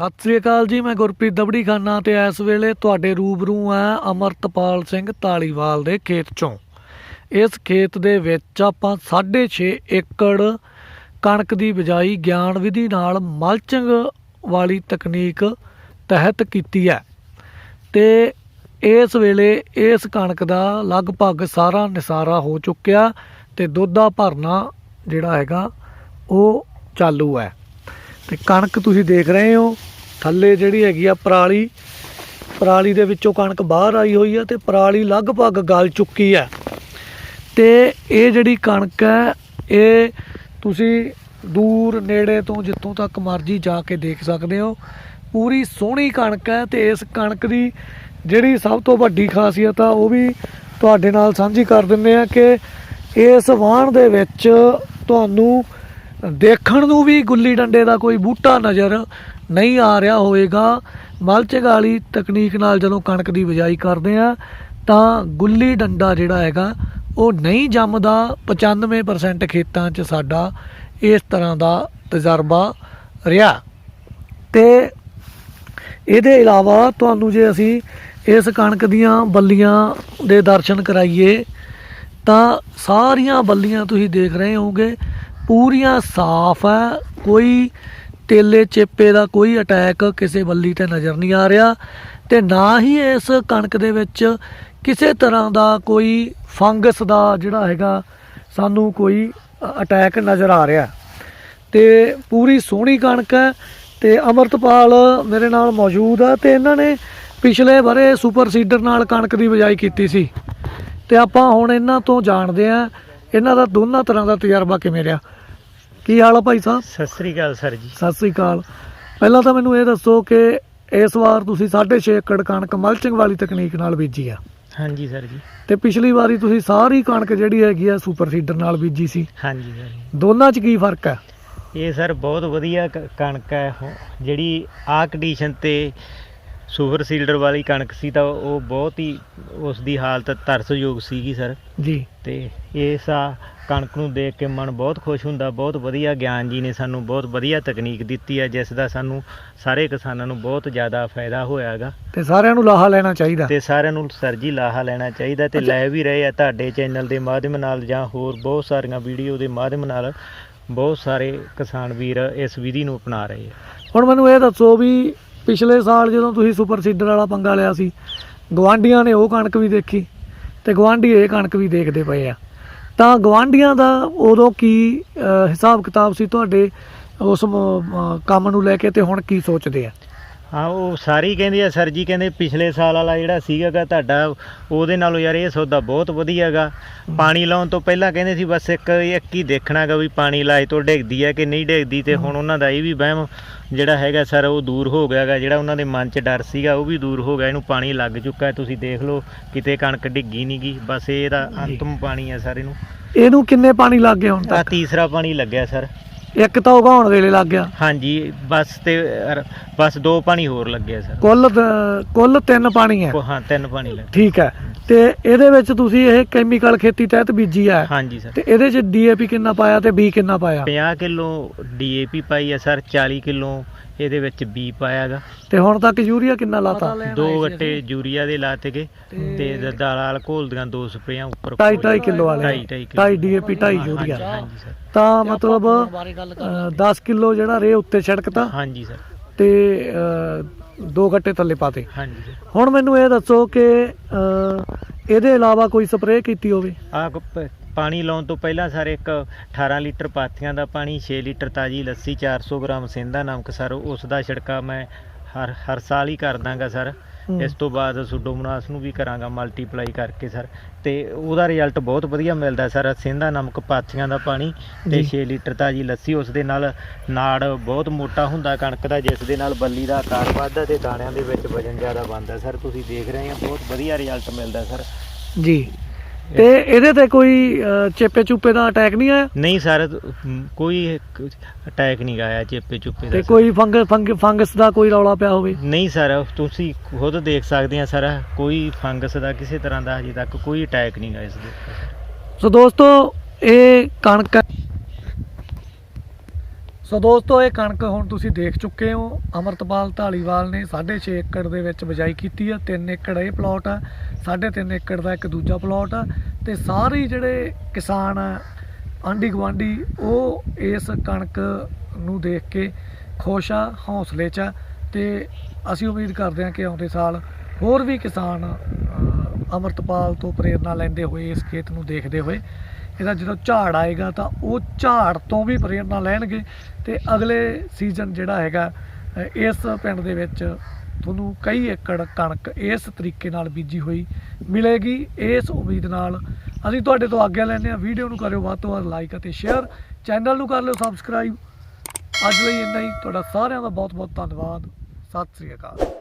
ਸਤਿ ਸ੍ਰੀ ਅਕਾਲ ਜੀ, ਮੈਂ ਗੁਰਪ੍ਰੀਤ ਦਬੜੀ ਖਾਨਾ ਤੇ ਇਸ ਵੇਲੇ ਤੁਹਾਡੇ ਰੂਬਰੂ ਆ ਅਮਰਤਪਾਲ ਸਿੰਘ ਢਾਲੀਵਾਲ ਦੇ ਖੇਤ ਚੋਂ। ਇਸ ਖੇਤ ਦੇ ਵਿੱਚ ਆਪਾਂ 6.5 ਏਕੜ ਕਣਕ ਦੀ ਬਿਜਾਈ ਗਿਆਨ ਵਿਧੀ ਨਾਲ ਮਲਚਿੰਗ ਵਾਲੀ ਤਕਨੀਕ ਤਹਿਤ ਕੀਤੀ ਹੈ। ਤੇ ਇਸ ਵੇਲੇ ਇਸ ਕਣਕ ਦਾ ਲਗਭਗ ਸਾਰਾ ਨਿਸਾਰਾ ਹੋ ਚੁੱਕਿਆ ਤੇ ਦਾ ਭਰਨਾ ਜਿਹੜਾ ਹੈਗਾ ਉਹ ਚਾਲੂ ਹੈ। ਤੇ ਕਣਕ ਤੁਸੀਂ ਦੇਖ ਰਹੇ ਹੋ ਥੱਲੇ ਜਿਹੜੀ ਹੈਗੀ ਆ ਪਰਾਲੀ ਪਰਾਲੀ ਦੇ ਵਿੱਚੋਂ ਕਣਕ ਬਾਹਰ ਆਈ ਹੋਈ ਹੈ ਤੇ ਪਰਾਲੀ ਲਗਭਗ ਗਲ ਚੁੱਕੀ ਹੈ ਤੇ ਇਹ ਜਿਹੜੀ ਕਣਕ ਹੈ ਇਹ ਤੁਸੀਂ ਦੂਰ, ਨੇੜੇ ਤੋਂ, ਜਿੱਥੋਂ ਤੱਕ ਮਰਜ਼ੀ ਜਾ ਕੇ ਦੇਖ ਸਕਦੇ ਹੋ। ਪੂਰੀ ਸੋਹਣੀ ਕਣਕ ਹੈ ਤੇ ਇਸ ਕਣਕ ਦੀ ਜਿਹੜੀ ਸਭ ਤੋਂ ਵੱਡੀ ਖਾਸੀਅਤ ਆ, ਉਹ ਵੀ ਤੁਹਾਡੇ ਨਾਲ ਸਾਂਝੀ ਕਰ ਦਿੰਦੇ ਆ ਕਿ ਇਸ ਵਾਹਣ ਦੇ ਵਿੱਚ ਤੁਹਾਨੂੰ ਦੇਖਣ ਨੂੰ ਵੀ ਗੁੱਲੀ ਡੰਡੇ ਦਾ ਕੋਈ ਬੂਟਾ ਨਜ਼ਰ ਨਹੀਂ ਆ ਰਿਹਾ ਹੋਵੇਗਾ। ਮਲਚਿੰਗ ਵਾਲੀ ਤਕਨੀਕ ਨਾਲ ਜਦੋਂ ਕਣਕ ਦੀ ਬਿਜਾਈ ਕਰਦੇ ਆ, ਤਾਂ ਗੁੱਲੀ ਡੰਡਾ ਜਿਹੜਾ ਹੈਗਾ, ਉਹ ਨਹੀਂ ਜੰਮਦਾ। 95% ਖੇਤਾਂ 'ਚ ਸਾਡਾ ਇਸ ਤਰ੍ਹਾਂ ਦਾ ਤਜਰਬਾ ਰਿਹਾ। ਤੇ ਇਹਦੇ ਇਲਾਵਾ ਤੁਹਾਨੂੰ ਜੇ ਅਸੀਂ ਇਸ ਕਣਕ ਦੀਆਂ ਬੱਲੀਆਂ ਦੇ ਦਰਸ਼ਨ ਕਰਾਈਏ, ਤਾਂ ਸਾਰੀਆਂ ਬੱਲੀਆਂ ਤੁਸੀਂ ਦੇਖ ਰਹੇ ਹੋਵੋਗੇ। ਪੂਰੀਆਂ ਸਾਫ਼ ਹੈ ਕੋਈ ਤੇਲੇ ਚੇਪੇ ਦਾ ਕੋਈ ਅਟੈਕ ਕਿਸੇ ਬੱਲੀ ਤੇ ਨਜ਼ਰ ਨਹੀਂ ਆ ਰਿਹਾ ਤੇ ਨਾ ਹੀ ਇਸ ਕਣਕ ਦੇ ਵਿੱਚ ਕਿਸੇ ਤਰ੍ਹਾਂ ਦਾ ਕੋਈ ਫੰਗਸ ਦਾ ਜਿਹੜਾ ਹੈਗਾ ਸਾਨੂੰ ਕੋਈ ਅਟੈਕ ਨਜ਼ਰ ਆ ਰਿਹਾ। ਤੇ ਪੂਰੀ ਸੋਹਣੀ ਕਣਕ ਹੈ ਤੇ ਅਮਰਤਪਾਲ ਮੇਰੇ ਨਾਲ ਮੌਜੂਦ ਆ ਤੇ ਇਹਨਾਂ ਨੇ ਪਿਛਲੇ ਬਾਰੇ ਸੁਪਰ ਸੀਡਰ ਨਾਲ ਕਣਕ ਦੀ ਬਿਜਾਈ ਕੀਤੀ ਸੀ। ਤੇ ਆਪਾਂ ਹੁਣ ਇਹਨਾਂ ਤੋਂ ਜਾਣਦੇ ਆ ਇਹਨਾਂ ਦਾ ਦੋਨਾਂ ਤਰ੍ਹਾਂ ਦਾ ਤਜਰਬਾ ਕਿਵੇਂ ਰਿਹਾ। ਕੀ ਹਾਲ ਆ ਭਾਈ ਸਾਹਿਬ? ਸਤਿ ਸ੍ਰੀ ਅਕਾਲ ਸਰ ਜੀ। ਸਤਿ ਸ੍ਰੀ ਅਕਾਲ। ਪਹਿਲਾਂ ਤਾਂ ਮੈਨੂੰ ਇਹ ਦੱਸੋ ਕਿ ਇਸ ਵਾਰ ਤੁਸੀਂ 6.5 ਏਕੜ ਕਣਕ ਮਲਚਿੰਗ ਵਾਲੀ ਤਕਨੀਕ ਨਾਲ ਬੀਜੀ ਆ। ਹਾਂਜੀ ਸਰ ਜੀ। ਤੇ ਪਿਛਲੀ ਵਾਰੀ ਤੁਸੀਂ ਸਾਰੀ ਕਣਕ ਜਿਹੜੀ ਹੈਗੀ ਆ ਸੁਪਰ ਸੀਡਰ ਨਾਲ ਬੀਜੀ ਸੀ। ਹਾਂਜੀ ਸਰ ਦੋਨਾਂ 'ਚ ਕੀ ਫ਼ਰਕ ਹੈ ਇਹ ਸਰ ਬਹੁਤ ਵਧੀਆ ਕਣਕ ਹੈ ਜਿਹੜੀ ਆ ਕੰਡੀਸ਼ਨ ਤੇ ਸੁਪਰ ਸੀਲਡਰ ਵਾਲੀ ਕਣਕ ਸੀ ਤਾਂ ਉਹ ਬਹੁਤ ਹੀ ਉਸ ਦੀ ਹਾਲਤ ਤਰਸਯੋਗ ਸੀਗੀ ਸਰ। ਜੀ। ਤੇ ਇਸ ਆ ਕਣਕ ਨੂੰ ਦੇਖ ਕੇ ਮਨ ਬਹੁਤ ਖੁਸ਼ ਹੁੰਦਾ ਬਹੁਤ ਵਧੀਆ ਗਿਆਨ ਜੀ ਨੇ ਸਾਨੂੰ ਬਹੁਤ ਵਧੀਆ ਤਕਨੀਕ ਦਿੱਤੀ ਹੈ ਜਿਸ ਦਾ ਸਾਨੂੰ ਸਾਰੇ ਕਿਸਾਨਾਂ ਨੂੰ ਬਹੁਤ ਜ਼ਿਆਦਾ ਫਾਇਦਾ ਹੋਇਆਗਾ ਤੇ ਸਾਰਿਆਂ ਨੂੰ ਲਾਹਾ ਲੈਣਾ ਚਾਹੀਦਾ। ਤੇ ਸਾਰਿਆਂ ਨੂੰ ਸਰ ਜੀ ਲਾਹਾ ਲੈਣਾ ਚਾਹੀਦਾ ਤੇ ਲੈ ਵੀ ਰਹੇ ਆ ਤੁਹਾਡੇ ਚੈਨਲ ਦੇ ਮਾਧਿਅਮ ਨਾਲ ਜਾਂ ਹੋਰ ਬਹੁਤ ਸਾਰੀਆਂ ਵੀਡੀਓ ਦੇ ਮਾਧਿਅਮ ਨਾਲ ਬਹੁਤ ਸਾਰੇ ਕਿਸਾਨ ਵੀਰ ਇਸ ਵਿਧੀ ਨੂੰ ਅਪਣਾ ਰਹੇ ਆ। ਹੁਣ ਮੈਨੂੰ ਇਹ ਦੱਸੋ ਵੀ ਪਿਛਲੇ ਸਾਲ ਜਦੋਂ ਤੁਸੀਂ ਸੁਪਰ ਸੀਡਰ ਵਾਲਾ ਪੰਗਾ ਲਿਆ ਸੀ ਗਵਾਂਡੀਆਂ ਨੇ ਉਹ ਕਣਕ ਵੀ ਦੇਖੀ ਤੇ ਗਵਾਂਡੀ ਇਹ ਕਣਕ ਵੀ ਦੇਖਦੇ ਪਏ ਆ। ਤਾਂ ਗਵਾਂਡੀਆਂ ਦਾ ਉਦੋਂ ਕੀ ਹਿਸਾਬ ਕਿਤਾਬ ਸੀ ਤੁਹਾਡੇ ਉਸ ਕੰਮ ਨੂੰ ਲੈ ਕੇ ਤੇ ਹੁਣ ਕੀ ਸੋਚਦੇ ਆ? ਹਾਂ ਉਹ ਸਾਰੇ ਕਹਿੰਦੇ ਆ ਸਰ ਜੀ ਕਹਿੰਦੇ ਪਿਛਲੇ ਸਾਲ ਵਾਲਾ ਜਿਹੜਾ ਸੀਗਾਗਾ ਤੁਹਾਡਾ ਉਹਦੇ ਨਾਲੋਂ ਯਾਰ ਇਹ ਸੌਦਾ ਬਹੁਤ ਵਧੀਆਗਾ। ਪਾਣੀ ਲਾਉਣ ਤੋਂ ਪਹਿਲਾਂ ਕਹਿੰਦੇ ਸੀ ਬਸ ਇੱਕ ਇੱਕ ਹੀ ਦੇਖਣਾਗਾ ਵੀ ਪਾਣੀ ਲਾਏ ਤੋਂ ਡਿੱਗਦੀ ਹੈ ਕਿ ਨਹੀਂ ਡਿੱਗਦੀ ਤੇ ਹੁਣ ਉਹਨਾਂ ਦਾ ਇਹ ਵੀ ਵਹਿਮ ਜਿਹੜਾ ਹੈਗਾ ਸਰ ਉਹ ਦੂਰ ਹੋ ਗਿਆਗਾ। ਜਿਹੜਾ ਉਹਨਾਂ ਦੇ ਮਨ 'ਚ ਡਰ ਸੀਗਾ ਉਹ ਵੀ ਦੂਰ ਹੋ ਗਿਆ। ਇਹਨੂੰ ਪਾਣੀ ਲੱਗ ਚੁੱਕਾ ਤੁਸੀਂ ਦੇਖ ਲਓ ਕਿਤੇ ਕਣਕ ਡਿੱਗੀ ਨਹੀਂਗੀ ਬਸ ਇਹਦਾ ਅੰਤਮ ਪਾਣੀ ਹੈ ਸਰ ਇਹਨੂੰ। ਇਹਨੂੰ ਕਿੰਨੇ ਪਾਣੀ ਲੱਗ ਗਏ ਹੁਣ ਤੱਕ? ਤੀਸਰਾ ਪਾਣੀ ਲੱਗਿਆ ਸਰ। ਇੱਕ ਤਾਂ ਉਗਾਉਣ ਵੇਲੇ ਲੱਗ ਗਿਆ। ਹਾਂਜੀ ਬਸ ਤੇ ਅਰ- ਬਸ ਦੋ ਪਾਣੀ ਹੋਰ ਲੱਗਿਆ ਸਰ। ਕੁੱਲ ਕੁੱਲ ਤਿੰਨ ਪਾਣੀ ਹੈ। ਹਾਂ ਤਿੰਨ ਪਾਣੀ ਲੱਗੇ। ਠੀਕ ਹੈ। ਤੇ ਇਹਦੇ ਵਿੱਚ ਤੁਸੀਂ ਇਹ ਕੈਮੀਕਲ ਖੇਤੀ ਤਹਿਤ ਬੀਜੀ ਹੈ ਹਾਂਜੀ ਸਰ ਤੇ ਇਹਦੇ ਚ ਡੀਏਪੀ ਕਿੰਨਾ ਪਾਇਆ ਤੇ ਬੀ ਕਿੰਨਾ ਪਾਇਆ? 50 ਕਿਲੋ ਡੀਏਪੀ ਪਾਈ ਹੈ ਸਰ 40 ਕਿਲੋ ਇਹਦੇ ਵਿੱਚ ਬੀ ਪਾਇਆਗਾ ਤੇ ਹੁਣ ਤੱਕ ਯੂਰੀਆ ਕਿੰਨਾ ਲਾਤਾ? ਦੋ ਗੱਟੇ ਯੂਰੀਆ ਦੇ ਲਾਤੇ ਗਏ ਤੇ ਦਾਲਾਂ ਵਾਲ ਘੋਲ ਦੀਆਂ ਦੋ ਸਪਰੇਆਂ ਉੱਪਰ 2.5 ਕਿਲੋ ਵਾਲੇ। ਢਾਈ- ਢਾਈ ਕਿੱਲੋ। 2.5 ਡੀਏਪੀ 2.5 ਹਾਂਜੀ, ਯੂਰੀਆ। ਹਾਂਜੀ ਸਰ ਤਾਂ ਮਤਲਬ 10 ਕਿਲੋ ਜਿਹੜਾ ਰੇ ਉੱਤੇ ਛਿੜਕਤਾ। ਹਾਂਜੀ ਸਰ ਤੇ ਦੋ ਗੱਟੇ ਥੱਲੇ ਪਾਤੇ। ਹਾਂਜੀ। ਹੁਣ ਮੈਨੂੰ ਇਹ ਦੱਸੋ ਕਿ ਅਹ, ਇਹਦੇ ਇਲਾਵਾ ਕੋਈ ਸਪਰੇਅ ਕੀਤੀ ਹੋਵੇ? ਆ ਪਾਣੀ ਲਾਉਣ ਤੋਂ ਪਹਿਲਾਂ ਸਰ ਇੱਕ 18 ਲੀਟਰ ਪਾਥੀਆਂ ਦਾ ਪਾਣੀ 6 ਲੀਟਰ ਤਾਜੀ ਲੱਸੀ 400 ਗ੍ਰਾਮ ਸਿੰਦਾ ਨਮਕ ਸਰ ਉਸ ਦਾ ਛਿੜਕਾ ਮੈਂ ਹਰ ਹਰ ਸਾਲ ਹੀ ਕਰ ਦਾਂਗਾ ਸਰ। ਇਸ ਤੋਂ ਬਾਅਦ ਸੁਡੋਮੋਨਾਸ ਨੂੰ ਵੀ ਕਰਾਂਗਾ ਮਲਟੀਪਲਾਈ ਕਰਕੇ ਸਰ। ਤੇ ਉਹਦਾ ਰਿਜ਼ਲਟ ਬਹੁਤ ਵਧੀਆ ਮਿਲਦਾ ਸਰ। ਸਿੰਦਾ ਨਮਕ ਪਾਥੀਆਂ ਦਾ ਪਾਣੀ ਤੇ ਜੀ। 6 ਲੀਟਰ ਤਾਜੀ ਲੱਸੀ ਉਸ ਦੇ ਨਾਲ ਨਾੜ ਬਹੁਤ ਮੋਟਾ ਹੁੰਦਾ ਕਣਕ ਦਾ ਜਿਸ ਦੇ ਨਾਲ ਬੱਲੀ ਦਾ ਆਕਾਰ ਵੱਧਦਾ ਤੇ ਦਾਣਿਆਂ ਦੇ ਵਿੱਚ ਵਜਨ ਜ਼ਿਆਦਾ ਬਣਦਾ। ਸਰ ਤੁਸੀਂ ਦੇਖ ਰਹੇ ਹੋ ਬਹੁਤ ਵਧੀਆ ਰਿਜ਼ਲਟ ਮਿਲਦਾ ਸਰ। ਜੀ। ਤੇ ਇਹਦੇ ਤੇ ਕੋਈ ਚੇਪੇ ਚੂਪੇ ਦਾ ਅਟੈਕ ਨਹੀਂ ਆਇਆ ਨਹੀਂ ਸਰ ਕੋਈ ਅਟੈਕ ਨਹੀਂ ਆਇਆ ਚੇਪੇ ਚੁੱਪੇ ਦਾ ਤੇ। ਕੋਈ ਫੰਗ ਫੰਗ ਫੰਗਸ ਦਾ ਕੋਈ ਰੌਲਾ ਪਿਆ ਹੋਵੇ ਨਹੀਂ ਸਰ ਤੁਸੀਂ ਖੁਦ ਦੇਖ ਸਕਦੇ ਆ ਸਰ ਕੋਈ ਫੰਗਸ ਦਾ ਕਿਸੇ ਤਰ੍ਹਾਂ ਦਾ ਹਜੇ ਤੱਕ ਕੋਈ ਅਟੈਕ ਨਹੀਂ ਗਾ ਇਸ ਦੇ ਉੱਤੇ। ਸੋ ਦੋਸਤੋ ਇਹ ਕਣਕ। ਸੋ ਦੋਸਤੋ ਇਹ ਕਣਕ ਹੁਣ ਤੁਸੀਂ ਦੇਖ ਚੁੱਕੇ ਹੋ। ਅਮਰਤਪਾਲ ਢਾਲੀਵਾਲ ਨੇ 6.5 ਏਕੜ ਦੇ ਵਿੱਚ ਬਿਜਾਈ ਕੀਤੀ ਆ। 3 ਏਕੜ ਇਹ ਪਲਾਟ ਆ 3.5 ਏਕੜ ਦਾ ਇੱਕ ਦੂਜਾ ਪਲਾਟ ਆ। ਤੇ ਸਾਰੇ ਜਿਹੜੇ ਕਿਸਾਨ ਆ ਆਂਢੀ ਗੁਆਂਢੀ ਉਹ ਇਸ ਕਣਕ ਨੂੰ ਦੇਖ ਕੇ ਖੁਸ਼ ਆ ਹੌਸਲੇ 'ਚ ਆ। ਤੇ ਅਸੀਂ ਉਮੀਦ ਕਰਦੇ ਹਾਂ ਕਿ ਆਉਂਦੇ ਸਾਲ ਹੋਰ ਵੀ ਕਿਸਾਨ ਅ, ਅਮਰਤਪਾਲ ਤੋਂ ਪ੍ਰੇਰਨਾ ਲੈਂਦੇ ਹੋਏ ਇਸ ਖੇਤ ਨੂੰ ਦੇਖਦੇ ਹੋਏ। ਇਹਦਾ ਜਦੋਂ ਝਾੜ ਆਏਗਾ ਤਾਂ ਉਹ ਝਾੜ ਤੋਂ ਵੀ ਪ੍ਰੇਰਨਾ ਲੈਣਗੇ ਤੇ ਅਗਲੇ ਸੀਜ਼ਨ ਜਿਹੜਾ ਹੈਗਾ ਇਸ ਪਿੰਡ ਦੇ ਵਿੱਚ ਤੁਹਾਨੂੰ ਕਈ ਏਕੜ ਕਣਕ ਇਸ ਤਰੀਕੇ ਨਾਲ ਬੀਜੀ ਹੋਈ ਮਿਲੇਗੀ। ਇਸ ਉਮੀਦ ਨਾਲ ਅਸੀਂ ਤੁਹਾਡੇ ਤੋਂ ਆਗਿਆ ਲੈਂਦੇ ਹਾਂ। ਵੀਡੀਓ ਨੂੰ ਕਰਿਓ ਵੱਧ ਤੋਂ ਵੱਧ ਲਾਈਕ ਅਤੇ ਸ਼ੇਅਰ ਚੈਨਲ ਨੂੰ ਕਰ ਲਿਓ ਸਬਸਕ੍ਰਾਈਬ ਅੱਜ ਲਈ ਇੰਨਾ ਹੀ। ਤੁਹਾਡਾ ਸਾਰਿਆਂ ਦਾ ਬਹੁਤ ਬਹੁਤ ਧੰਨਵਾਦ। ਸਤਿ ਸ੍ਰੀ ਅਕਾਲ।